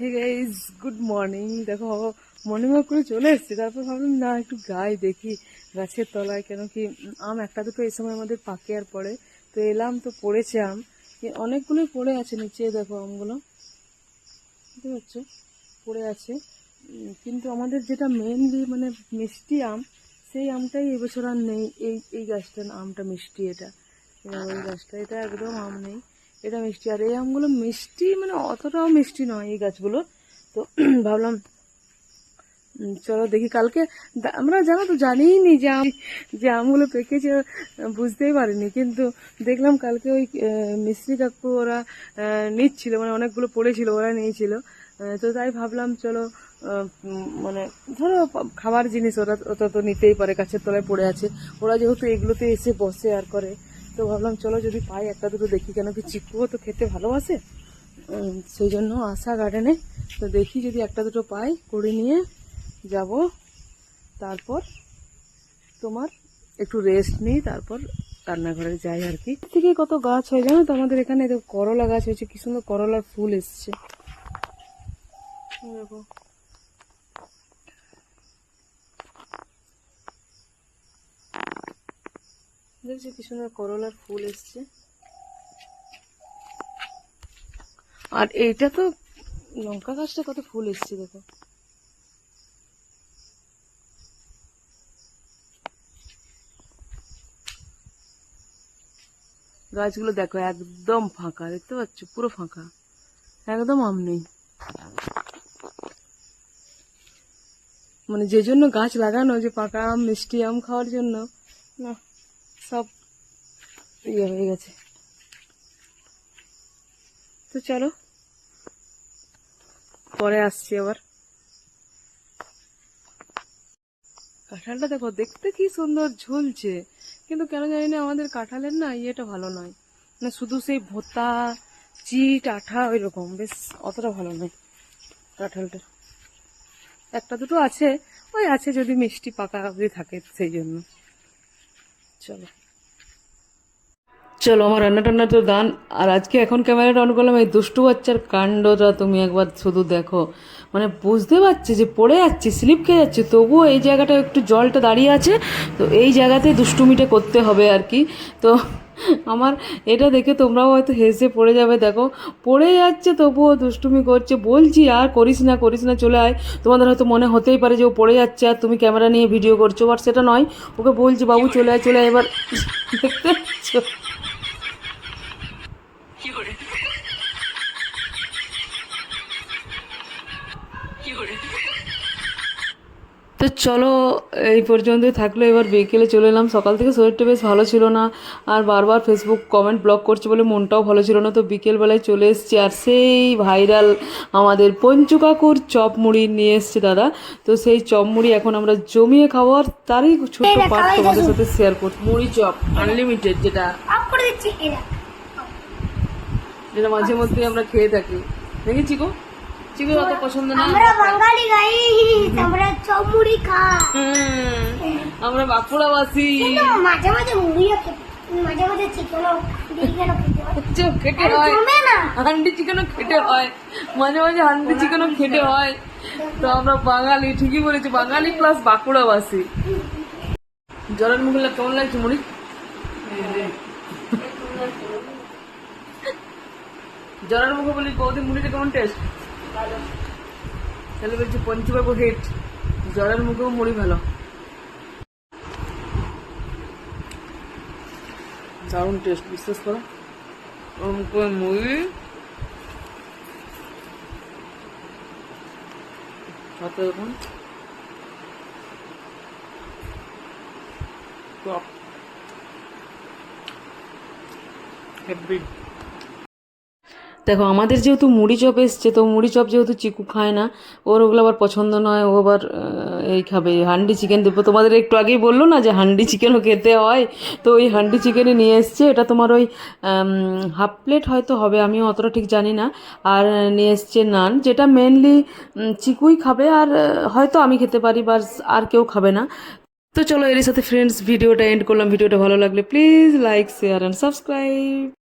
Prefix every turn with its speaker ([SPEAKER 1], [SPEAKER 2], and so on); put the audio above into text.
[SPEAKER 1] হে guys good morning দেখো morning walk করে চলে এসেছি। তারপর ভাবলাম, না, একটু গায়ে দেখি। গাছের তলায় কেন কি আম একটা দুটো এই সময় আমাদের পাকে আর পড়ে। তো এলাম, তো পড়েছে আম। অনেকগুলোই পড়ে আছে নিচে, দেখো আমগুলো। বুঝতে পারছ? পড়ে আছে। কিন্তু আমাদের যেটা মেনলি মানে মিষ্টি আম, সেই আমটাই এবছর আর নেই। এই এই গাছটার আমটা মিষ্টি এটা। ওই গাছটা এটা একদম আম নেই। এটা মিষ্টি। আর এই আমগুলো মিষ্টি মানে অতটাও মিষ্টি নয় এই গাছগুলো। তো ভাবলাম চলো দেখি কালকে। আমরা জানো তো জানিই নি যে আম, যে আমগুলো পেকেছে, বুঝতেই পারিনি। কিন্তু দেখলাম কালকে ওই মিস্ত্রি কাকু ওরা নিচ্ছিল মানে অনেকগুলো পড়েছিল, ওরা নিয়েছিল। তো তাই ভাবলাম, চলো মানে ধরো খাবার জিনিস ওরা, ওটা তো নিতেই পারে, গাছের তলায় পড়ে আছে। ওরা যেহেতু এগুলোতে এসে বসে আর করে তো ভাবলাম, চলো যদি পাই একটা দুটো দেখি কেন কি চিকুও তো খেতে ভালোবাসে। সেই জন্য আসা গার্ডেনে তো দেখি যদি একটা দুটো পাই, করে নিয়ে যাব। তারপর তোমার একটু রেস্ট নিই, তারপর রান্নাঘরে যাই আর কি। থেকে কত গাছ হয় জানো তো? আমাদের এখানে করলা গাছ হয়েছে, কি সুন্দর করলার ফুল এসছে। দেখো। দেখছি কি সুন্দর করলার ফুল এসছে। আর এইটা তো লঙ্কা গাছটা কত ফুল এসছে দেখো। গাছগুলো দেখো একদম ফাঁকা, দেখতে পাচ্ছ? পুরো ফাঁকা। একদম আম নেই। মানে যে জন্য গাছ লাগানো যে পাকা আম, মিষ্টি আম খাওয়ার জন্য, না। সব ইয়ে হয়ে গেছে। তো চলো, পরে আসছি আবার। কাঁঠালটা দেখো, দেখতে কি সুন্দর ঝুলছে। কিন্তু কেন জানি না আমাদের কাঁঠালের না ইয়েটা ভালো নয়। মানে শুধু সেই ভোতা, চিট, আঠা ওই রকম বেশ, অতটা ভালো নয় কাঁঠালটা। একটা দুটো আছে, ওই আছে যদি মিষ্টি পাকা থাকে, সেই জন্য। চলো। চলো, আমার রান্না টান্না তো দান আর আজকে এখন ক্যামেরাটা অন করলাম, এই দুষ্টু বাচ্চার কাণ্ডটা তুমি একবার শুধু দেখো। মানে বুঝতে পারছি যে পড়ে যাচ্ছে স্লিপ খেয়ে যাচ্ছে, তবুও এই জায়গাটা একটু জলটা দাঁড়িয়ে আছে। তো এই জায়গাতে দুষ্টুমিটা করতে হবে আর কি। তো আমার এটা দেখে তোমরাও হয়তো হেসে পড়ে যাবে, দেখো। পড়ে যাচ্ছে, তবুও দুষ্টুমি করছে। বলছি, আর করিস না করিস না, চলে আয়। তোমাদের হয়তো মনে হতেই পারে যে ও পড়ে যাচ্ছে, আর তুমি ক্যামেরা নিয়ে ভিডিও করছ বাট সেটা নয়। ওকে বলছি, বাবু, চলে আয় চলে আয়। এবার দেখতে পাচ্ছ তো চলো এই পর্যন্তই থাকল। এবার বিকেলে চলে এলাম। সকাল থেকে শরীরটা বেশ ভালো ছিল না। আর বারবার ফেসবুক কমেন্ট ব্লক করছে বলে মনটাও ভালো ছিল না। তো বিকেলবেলায় চলে এসছি আর সেই ভাইরাল আমাদের পঞ্চু কাকুর চপ মুড়ি নিয়ে এসছে দাদা। তো সেই চপ মুড়ি এখন আমরা জমিয়ে খাব। আর তারই ছোট্ট পার্ট তোমাদের সাথে শেয়ার করছি। মুড়ি চপ আনলিমিটেড যেটা। যেটা মাঝে মধ্যে আমরা খেয়ে থাকি। দেখি চিকু চিকু অত পছন্দ না?
[SPEAKER 2] আমরা বাঙালি গাই। মুড়ি খাই
[SPEAKER 1] আমরা বাঁকুড়াবাসী।
[SPEAKER 2] মাঝে মাঝে মুড়িও খেতে মাঝে মাঝে চিকেনও বিরিয়ানিও খেতে
[SPEAKER 1] চোখ খেটে হয়।
[SPEAKER 2] না।
[SPEAKER 1] হান্ডি চিকেনও খেটে হয়। মাঝে মাঝে হান্ডি চিকেনও খেটে হয়। তো আমরা বাঙালি ঠিকই বলেছি বাঙালি প্লাস বাঁকুড়াবাসী। জলের মুখে কেমন লাগছে মুড়ি? জলের মুখে বলি বৌদি মুড়িটা কেমন টেস্ট তাহলে বলছি পঞ্চবাবু হিট জলের মুখেও মুড়ি ভালো দারুণ টেস্ট বিশ্বাস করো ওর মুখে মুড়ি সাথে এখন টপ হেভি দেখো, আমাদের যেহেতু মুড়ি চপ এসছে, তো মুড়ি চপ যেহেতু চিকু খায় না, ওর ওগুলো আবার পছন্দ নয়, ও আবার এই খাবে, হান্ডি চিকেন দেবো। তোমাদের একটু আগেই বলল না যে হান্ডি চিকেনও খেতে হয়? তো ওই হান্ডি চিকেনই নিয়ে এসছে, এটা তোমার ওই হাফ প্লেট হয়তো হবে, আমিও অতটা ঠিক জানি না। আর নিয়ে এসছে নান, যেটা মেনলি চিকুই খাবে, আর হয়তো আমি খেতে পারি, বা আর কেউ খাবে না। তো চলো এর সাথে ফ্রেন্ডস ভিডিওটা এন্ড করলাম। ভিডিওটা ভালো লাগলে please like share and subscribe